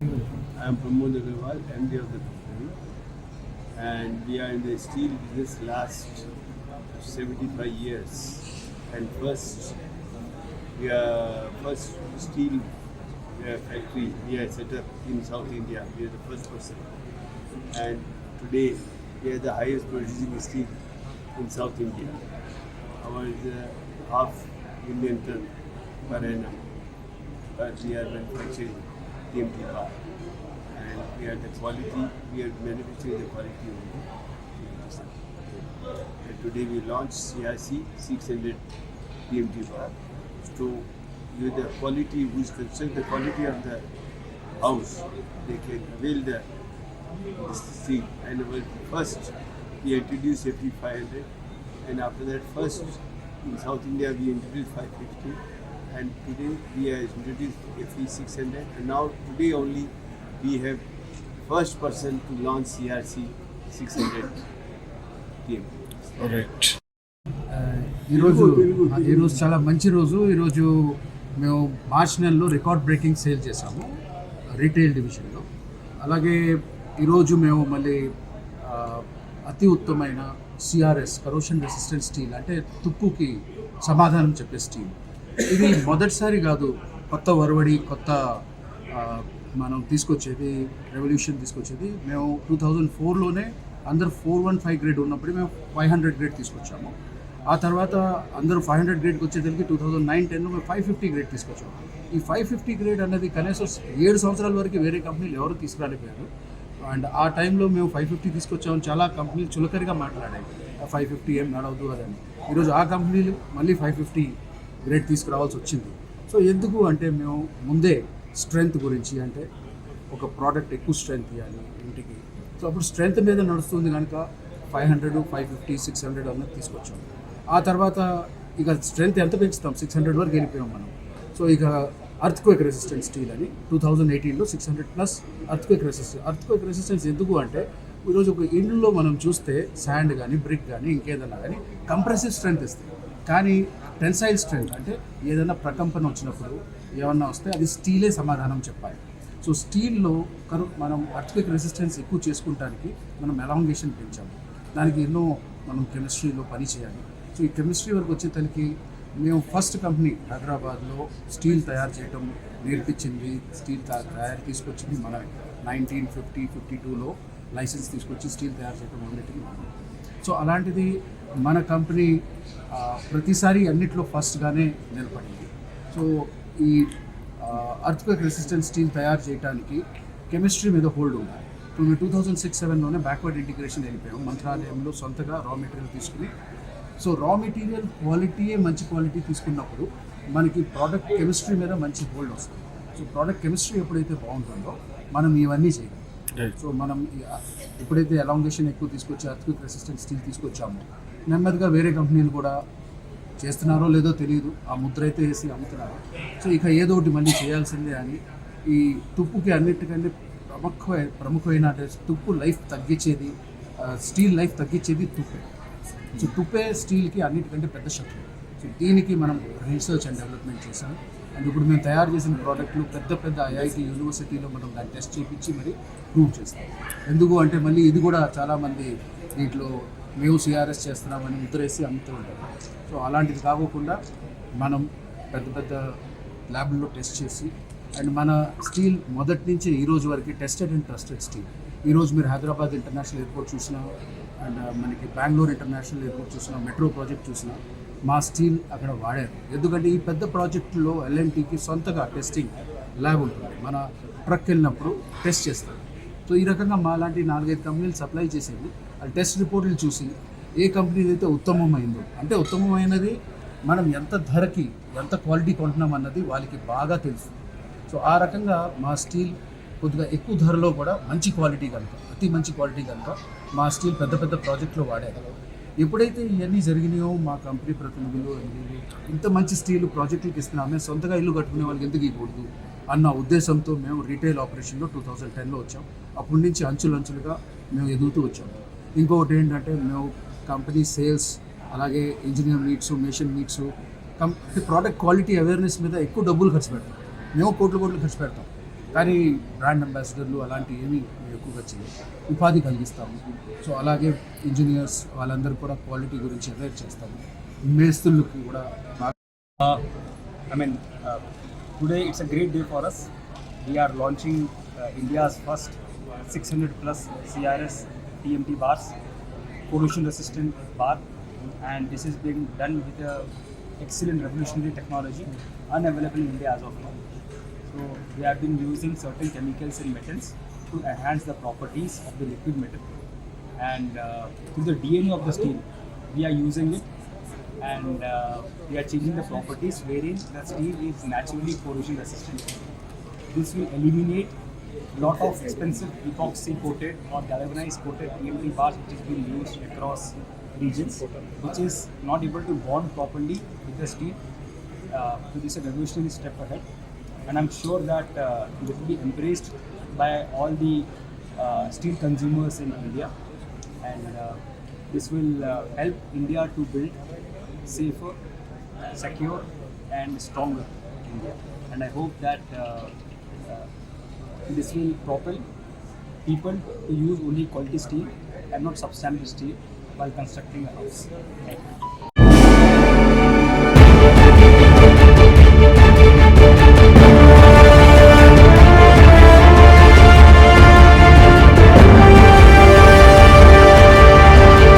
I am Pramod Agarwal, MD of the company, and we are in the steel business last 75 years. And first, we are first steel uh, factory we are set up in South India. We are the first person, and today we are the highest producing steel in South India. Our is a half million ton per annum, but we are manufacturing TMT bar. And we are the quality, we are manufacturing the quality only. And today we launched CRC 600 TMT bar. to with the quality, which concern the quality of the house, they can build the this steel. And first, we introduced FE 500, and after that, first in South India, we introduced 550, and today we have introduced FE 600, and now today only we have first person to launch CRC 600 TMT. Right ah, ఈరోజు ఈరోజు చాలా మంచి రోజు. ఈరోజు మేము March నెలలో record breaking sale చేసాము retail డివిజన్లో. అలాగే ఈరోజు మేము మళ్ళీ అతి ఉత్తమైన సిఆర్ఎస్ కరోషన్ రెసిస్టెంట్ స్టీల్ అంటే తుప్పుకి సమాధానం చెప్పే స్టీల్ ఇది మొదటిసారి కాదు కొత్త ఒరవడి కొత్త మనం తీసుకొచ్చేది రెవల్యూషన్ తీసుకొచ్చేది. మేము టూ థౌజండ్ ఫోర్లోనే అందరు ఫోర్ వన్ ఫైవ్ గ్రేడ్ ఉన్నప్పుడు మేము ఫైవ్ హండ్రెడ్ గ్రేడ్ తీసుకొచ్చాము. ఆ తర్వాత అందరూ ఫైవ్ హండ్రెడ్ గ్రేడ్కి వచ్చేసరికి టూ థౌజండ్ నైన్ టెన్లో మేము ఫైవ్ ఫిఫ్టీ గ్రేడ్ తీసుకొచ్చాము. ఈ ఫైవ్ ఫిఫ్టీ గ్రేడ్ అనేది కనీసం ఏడు సంవత్సరాల వరకు వేరే కంపెనీలు ఎవరు తీసుకురాలేకపోయారు. అండ్ ఆ టైంలో మేము ఫైవ్ ఫిఫ్టీ తీసుకొచ్చామని చాలా కంపెనీలు చులకరిగా మాట్లాడాయి. ఫైవ్ ఫిఫ్టీ ఏం నడవదు అదని ఈరోజు ఆ కంపెనీలు మళ్ళీ ఫైవ్ ఫిఫ్టీ గ్రేడ్ తీసుకురావాల్సి వచ్చింది. సో ఎందుకు అంటే మేము ముందే స్ట్రెంగ్త్ గురించి అంటే ఒక ప్రోడక్ట్ ఎక్కువ స్ట్రెంగ్త్ ఇవ్వాలి ఇంటికి. సో అప్పుడు స్ట్రెంగ్త్ మీద నడుస్తుంది కనుక five hundred five fifty six hundred అన్నది తీసుకొచ్చాం. ఆ తర్వాత ఇక స్ట్రెంగ్త్ ఎంత పెంచుతాం? సిక్స్ హండ్రెడ్ వరకు వెళ్ళిపోయాం మనం. సో ఇక అర్త్ క్వేక్ రెసిస్టెంట్ స్టీల్ అని టూ థౌజండ్ ఎయిటీన్లో six hundred plus earthquake resistance earthquake resistance ఎందుకు అంటే ఈరోజు ఒక ఇల్లులో మనం చూస్తే శాండ్ కానీ బ్రిక్ కానీ ఇంకేదన్నా కానీ కంప్రెసివ్ స్ట్రెంగ్త్ ఇస్తాయి. కానీ టెన్సైల్ స్ట్రెంగ్త్ అంటే ఏదైనా ప్రకంపన వచ్చినప్పుడు ఏమన్నా వస్తే అది స్టీలే సమాధానం చెప్పాలి. సో స్టీల్లో కరు మనం అర్త్క్వేక్ రెసిస్టెన్స్ ఎక్కువ చేసుకుంటానికి మనం ఎలాంగేషన్ పెంచాము దానికి ఎన్నో మనం కెమిస్ట్రీలో పని చేయాలి. సో ఈ కెమిస్ట్రీ వరకు వచ్చేసరికి మేము ఫస్ట్ కంపెనీ హైదరాబాద్లో స్టీల్ తయారు చేయడం నేర్పించింది. స్టీల్ తా- తయారు తీసుకొచ్చింది మన నైన్టీన్ ఫిఫ్టీ ఫిఫ్టీ టూలో లైసెన్స్ తీసుకొచ్చి స్టీల్ తయారు చేయడం మొదలెట్టింది సో అలాంటిది మన కంపెనీ ప్రతిసారి అన్నిట్లో ఫస్ట్గానే నిలబడింది. సో ఈ అర్త్క్వేక్ రెసిస్టెంట్ స్టీల్ తయారు చేయడానికి కెమిస్ట్రీ మీద హోల్డ్ ఉంది ఇప్పుడు మేము టూ థౌజండ్ సిక్స్ సెవెన్లోనే బ్యాక్వర్డ్ ఇంటిగ్రేషన్ వెళ్ళిపోయాం. మంత్రాలయంలో సొంతగా రా మెటీరియల్ తీసుకుని. సో రా మెటీరియల్ క్వాలిటీయే మంచి క్వాలిటీ తీసుకున్నప్పుడు మనకి ప్రోడక్ట్ కెమిస్ట్రీ మీద మంచి హోల్డ్ వస్తుంది. సో ప్రోడక్ట్ కెమిస్ట్రీ ఎప్పుడైతే బాగుంటుందో మనం ఇవన్నీ చేయగలం రైట్ సో మనం ఎప్పుడైతే ఎలాంగేషన్ ఎక్కువ తీసుకొచ్చి అర్త్క్విక్ రెసిస్టెంట్ స్టీల్ తీసుకొచ్చామో నెమ్మదిగా వేరే కంపెనీలు కూడా చేస్తున్నారో లేదో తెలియదు. ఆ ముద్ర అయితే వేసి అమ్ముతున్నారు. సో ఇక ఏదో ఒకటి మళ్ళీ చేయాల్సిందే అని ఈ తుప్పుకి అన్నిటికంటే ప్రముఖ ప్రముఖమైన అంటే తుప్పు లైఫ్ తగ్గించేది స్టీల్ లైఫ్ తగ్గించేది తుప్పే. సో తుప్పే స్టీల్కి అన్నిటికంటే పెద్ద శక్తి సో దీనికి మనం రీసెర్చ్ అండ్ డెవలప్మెంట్ చేసాం అండ్ ఇప్పుడు మేము తయారు చేసిన ప్రోడక్ట్లు పెద్ద పెద్ద ఐఐటి యూనివర్సిటీలో మనం దాన్ని టెస్ట్ చేయించి మరి ప్రూవ్ చేస్తాం. ఎందుకు అంటే మళ్ళీ ఇది కూడా చాలామంది దీంట్లో మేము సిఆర్ఎస్ చేస్తున్నామని ముద్రేసి అమ్ముతూ ఉంటారు. సో అలాంటిది కాకోకుండా మనం పెద్ద పెద్ద ల్యాబ్లో టెస్ట్ చేసి అండ్ మన స్టీల్ మొదటి నుంచి ఈ రోజు వరకు టెస్టెడ్ అండ్ ట్రస్టెడ్ స్టీల్. ఈరోజు మీరు హైదరాబాద్ ఇంటర్నేషనల్ ఎయిర్పోర్ట్ చూసినా అండ్ మనకి బెంగళూరు ఇంటర్నేషనల్ ఎయిర్పోర్ట్ చూసినా మెట్రో ప్రాజెక్ట్ చూసినా మా స్టీల్ అక్కడ వాడారు. ఎందుకంటే ఈ పెద్ద ప్రాజెక్టులో ఎల్ఎన్టీకి సొంతగా టెస్టింగ్ ల్యాబ్ ఉంటుంది. మన ట్రక్ వెళ్ళినప్పుడు టెస్ట్ చేస్తారు. సో ఈ రకంగా మా లాంటి నాలుగైదు కంపెనీలు సప్లై చేసేది టెస్ట్ రిపోర్ట్లు చూసి ఏ కంపెనీ అయితే ఉత్తమమైందో అంటే ఉత్తమమైనది మనం ఎంత ధరకి ఎంత క్వాలిటీ కొంటున్నాం అన్నది వాళ్ళకి బాగా తెలుసు. సో ఆ రకంగా మా స్టీల్ కొద్దిగా ఎక్కువ ధరలో కూడా మంచి క్వాలిటీ కనుక అతి మంచి క్వాలిటీ కనుక మా స్టీల్ పెద్ద పెద్ద ప్రాజెక్టులో వాడారు. ఎప్పుడైతే ఇవన్నీ జరిగినాయో మా కంపెనీ ప్రతినిధులు ఇంత మంచి స్టీల్ ప్రాజెక్టులకు ఇస్తున్నామే సొంతగా ఇల్లు కట్టుకునే వాళ్ళకి ఎందుకు ఇవ్వకూడదు అన్న ఉద్దేశంతో మేము రీటైల్ ఆపరేషన్లో టూ థౌజండ్ టెన్లో వచ్చాం. అప్పటి నుంచి అంచులంచులుగా మేము ఎదుగుతూ వచ్చాము ఇంకొకటి ఏంటంటే మేము కంపెనీ సేల్స్ అలాగే engineer meets machine meets cum product quality awareness మీద ఎక్కువ డబ్బులు ఖర్చు పెడతాం. మేము కోట్లు కోట్లు ఖర్చు పెడతాం. కానీ బ్రాండ్ అంబాసిడర్లు అలాంటివి ఏమి మేము ఎక్కువగా చేయం ఉపాధి కలిగిస్తాము. సో అలాగే ఇంజనీర్స్ వాళ్ళందరూ కూడా క్వాలిటీ గురించి అవేర్ చేస్తాము మేస్తులకి కూడా I mean today it's a great day for us we're launching India's first six hundred plus CRS first 600 plus CRS TMT bars, pollution resistant bar, and this is being done with a excellent revolutionary technology unavailable in India as of now. So we have been using certain chemicals and metals to enhance the properties of the liquid metal, and uh, to the DNA of the steel, we are using it and uh, we are changing the properties wherein the steel is naturally corrosion resistant. This will eliminate lot of expensive epoxy coated or galvanized coated TMT bars which is being used across regions, which is not able to bond properly with the steel. Uh, so this is a revolutionary step ahead, and I'm sure that uh, it will be embraced by all the uh, steel consumers in India, and uh, this will uh, help India to build safer, secure, and stronger India. And I hope that uh, uh, this will propel people to use only quality steel and not substandard steel while constructing a house.